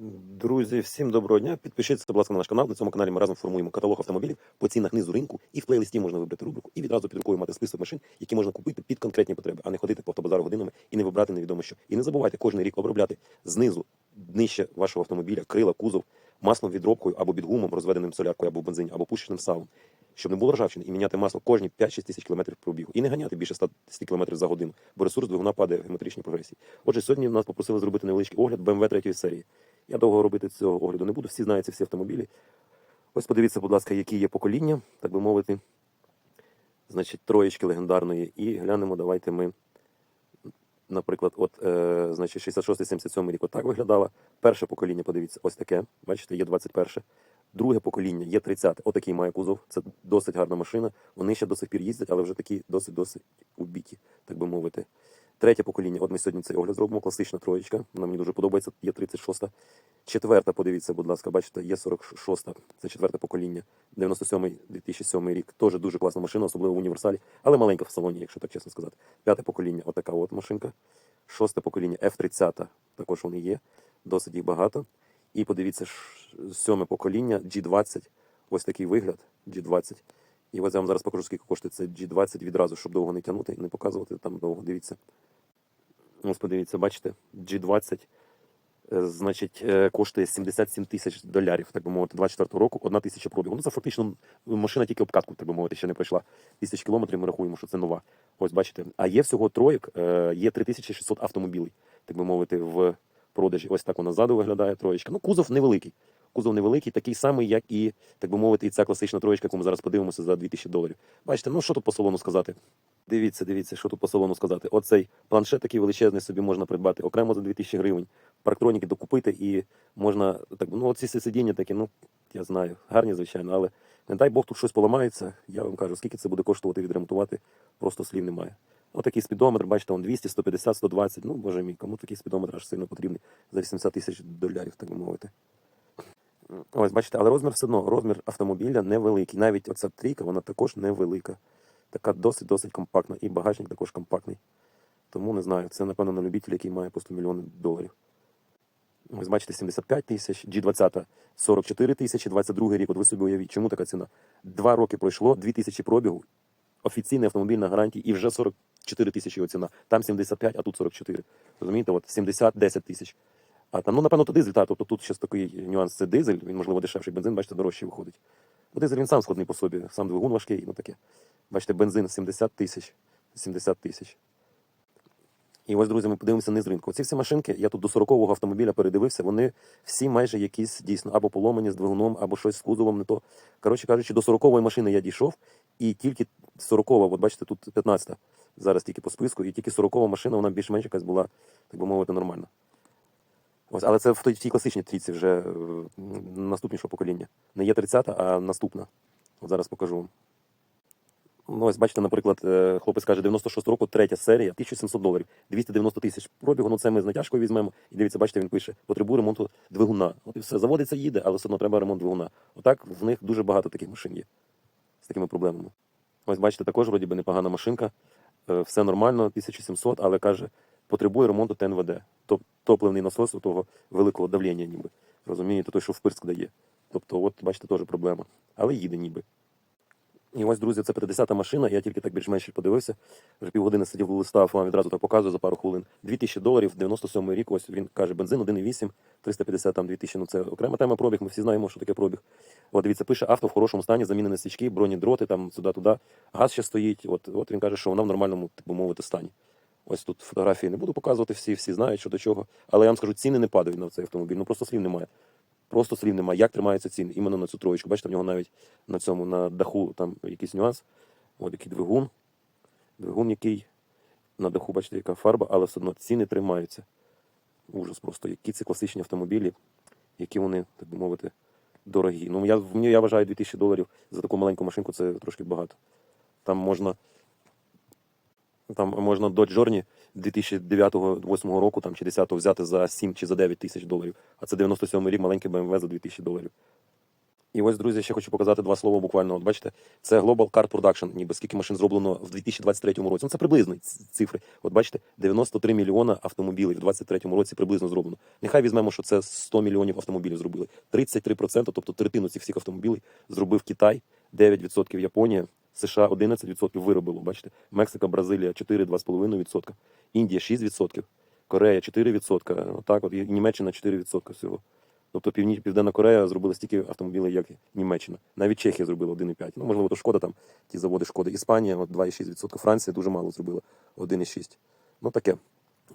Друзі, всім доброго дня. Підпишіться, будь ласка, на наш канал. На цьому каналі ми разом формуємо каталог автомобілів по цінах низу ринку. І в плейлисті можна вибрати рубрику і відразу під рукою мати список машин, які можна купити під конкретні потреби, а не ходити по автобазару годинами і не вибрати невідомо що. І не забувайте кожен рік обробляти знизу днище вашого автомобіля, крила, кузов, маслом відробкою або підгумом, розведеним соляркою або бензині, або пущеним салом. Щоб не було ржавчини і міняти масло кожні 5-6 тисяч кілометрів пробігу. І не ганяти більше 100 км за годину, бо ресурс двигуна падає в геометричній прогресії. Отже, сьогодні нас попросили зробити невеличкий огляд BMW 3 серії. Я довго робити цього огляду не буду, всі знають ці всі автомобілі. Ось подивіться, будь ласка, які є покоління, так би мовити. Значить, троєчки легендарної. І глянемо, давайте ми, наприклад, от, е, значить, 66-77 рік отак виглядала. Перше покоління, подивіться, ось таке. Бачите, є 21. Друге покоління є 30. Отакий має кузов. Це досить гарна машина. Вони ще до сих пір їздять, але вже такі досить-досить убіті, так би мовити. Третє покоління. От ми сьогодні цей огляд зробимо. Класична троєчка. Вона мені дуже подобається. Є 36-та. Четверта, подивіться, будь ласка, бачите, є 46-та. Це четверте покоління. 97-й, 2007 рік. Теж дуже класна машина, особливо в універсалі, але маленька в салоні, якщо так чесно сказати. П'яте покоління, отака от машинка. Шосте покоління F30. Також вони є. Досить їх багато. І подивіться, сьоме покоління G20. Ось такий вигляд G20. І ось я вам зараз покажу, скільки коштує це G20 відразу, щоб довго не тягнути і не показувати там довго. Дивіться. Ось подивіться, бачите, G20, е, значить, е, коштує 77 тисяч долярів, так би мовити, 24 року, одна тисяча пробігу. Ну, це фактично машина тільки обкатку, так би мовити, ще не пройшла. Тисяч кілометрів ми рахуємо, що це нова. Ось бачите. А є всього троєк, е, є 3600 автомобілів, так би мовити, в продажі. Ось так вона ззаду виглядає троєчка. Ну, кузов невеликий. Кузов невеликий, такий самий, як і, так би мовити, і ця класична троєчка, яку ми зараз подивимося за 2000 доларів. Бачите, ну що тут по салону сказати? Дивіться, дивіться, що тут по салону сказати. Оцей планшет такий величезний собі можна придбати окремо за 2000 гривень. Парктроніки докупити і можна так. Ну, оці сидіння такі, ну я знаю, гарні, звичайно, але не дай Бог тут щось поламається. Я вам кажу, скільки це буде коштувати відремонтувати, просто слів немає. Отакий спідометр, бачите, он 200, 150, 120. Ну, боже мій, кому такий спідометр аж сильно потрібний за 80 тисяч долярів, так би мовити. Ось, бачите, але розмір все одно, розмір автомобіля невеликий. Навіть оця трійка, вона також невелика. Така досить-досить компактна. І багажник також компактний. Тому не знаю, це, напевно, на любителя, який має по 100 мільйонів доларів. Ось бачите, 75 тисяч, G20 44 тисячі, 22 рік. От ви собі уявіть, чому така ціна? Два роки пройшло, 2 тисячі пробігу, офіційний автомобіль на гарантії і вже 44 тисячі його ціна. Там 75, а тут 44. Розумієте, от 70, 10 тисяч. А там, ну, напевно, то дизель, та, тобто тут ще такий нюанс, це дизель, він, можливо, дешевший бензин, бачите, дорожче виходить. Ну, дизель він сам складний по собі, сам двигун важкий, ну таке. Бачите, бензин 70 тисяч, 70 тисяч. І ось, друзі, ми подивимося низ ринку. Ці всі машинки, я тут до 40-го автомобіля передивився, вони всі майже якісь дійсно або поломані з двигуном, або щось з кузовом не то. Коротше кажучи, до 40-ї машини я дійшов, і тільки 40-го, от бачите, тут 15-та зараз тільки по списку, і тільки 40-го машина, вона більш-менш якась була, так би мовити, нормальна. Ось, але це в той- в тій класичній трійці вже е, наступнішого покоління. Не є 30-та, а наступна. От зараз покажу вам. Ну, ось бачите, наприклад, е, хлопець каже, 96 року, третя серія, 1700 доларів, 290 тисяч пробігу. Ну це ми з натяжкою візьмемо. І дивіться, бачите, він пише, потребує ремонту двигуна. От і все, заводиться, їде, але все одно треба ремонт двигуна. Отак в них дуже багато таких машин є з такими проблемами. Ось бачите, також вроді би непогана машинка, е, все нормально, 1700, але каже, потребує ремонту ТНВД. Тоб- Топливний насос у того великого давлення, ніби. Розумієте, той, що впирск дає. Тобто, от бачите, теж проблема. Але їде ніби. І ось, друзі, це 50-та машина. Я тільки так більш-менш подивився. Вже півгодини сидів листав, вам відразу так показую за пару хвилин. 2000 доларів, 97 рік. Ось він каже, бензин 1,8, 350 там 2000. Ну це окрема тема пробіг. Ми всі знаємо, що таке пробіг. От дивіться, пише авто в хорошому стані, замінені свічки, броні дроти, там сюди-туди. Газ ще стоїть. От, от він каже, що вона в нормальному, би мовити, стані. Ось тут фотографії не буду показувати, всі, всі знають, що до чого. Але я вам скажу, ціни не падають на цей автомобіль. Ну просто слів немає. Просто слів немає. Як тримаються ціни іменно на цю троєчку. Бачите, в нього навіть на цьому на даху там якийсь нюанс. Ось який двигун. Двигун який. На даху, бачите, яка фарба, але все одно ціни тримаються. Ужас просто. Які це класичні автомобілі, які вони, так би мовити, дорогі. Ну, я, я вважаю 2000 доларів за таку маленьку машинку це трошки багато. Там можна. Там можна Dodge Journey 2009-2008 року там, чи 10 взяти за 7 чи за 9 тисяч доларів. А це 97 рік маленький BMW за 2000 доларів. І ось, друзі, ще хочу показати два слова буквально. От бачите, це Global Car Production, ніби скільки машин зроблено в 2023 році. Ну це приблизно цифри. От бачите, 93 мільйона автомобілів в 2023 році приблизно зроблено. Нехай візьмемо, що це 100 мільйонів автомобілів зробили. 33%, тобто третину цих всіх автомобілів зробив Китай, 9% Японія, США 11% виробило. Бачите, Мексика, Бразилія 4-2,5%, Індія 6%, Корея 4%, отак от і Німеччина 4% всього. Тобто Північ, Південна Корея зробила стільки автомобілів, як Німеччина. Навіть Чехія зробила 1,5. Ну, можливо, то шкода там, ті заводи шкоди. Іспанія от 2,6%. Франція дуже мало зробила 1,6%. Ну таке.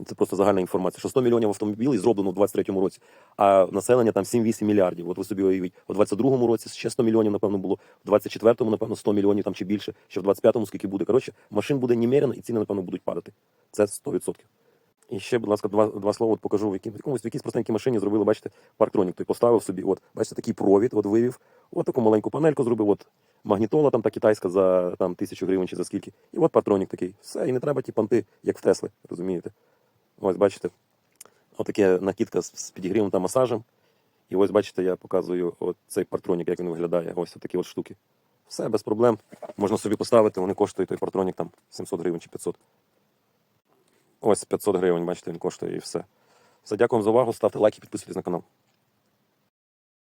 Це просто загальна інформація. Що 100 мільйонів автомобілів зроблено в 23-му році, а населення там 7-8 мільярдів. От ви собі уявіть, у 22-му році ще 100 мільйонів, напевно, було, в 24-му, напевно, 100 мільйонів там чи більше, ще в 25-му скільки буде. Коротше, машин буде немерено і ціни, напевно, будуть падати. Це 100%. І ще, будь ласка, два, два слова от покажу, в, в якомусь в якійсь простенькій машині зробили, бачите, парктронік. Той поставив собі, от, бачите, такий провід, от вивів, от таку маленьку панельку зробив, от магнітола там та китайська за там тисячу гривень чи за скільки. І от парктронік такий. Все, і не треба ті панти, як в Тесли, розумієте? Ось бачите, отаке накидка з, підігрівом та масажем. І ось бачите, я показую от цей партронік, як він виглядає. Ось такі от штуки. Все без проблем. Можна собі поставити, вони коштують той партронік там 700 гривень чи 500. Ось 500 гривень, бачите, він коштує і все. Все, дякую за увагу. Ставте лайки, підписуйтесь на канал.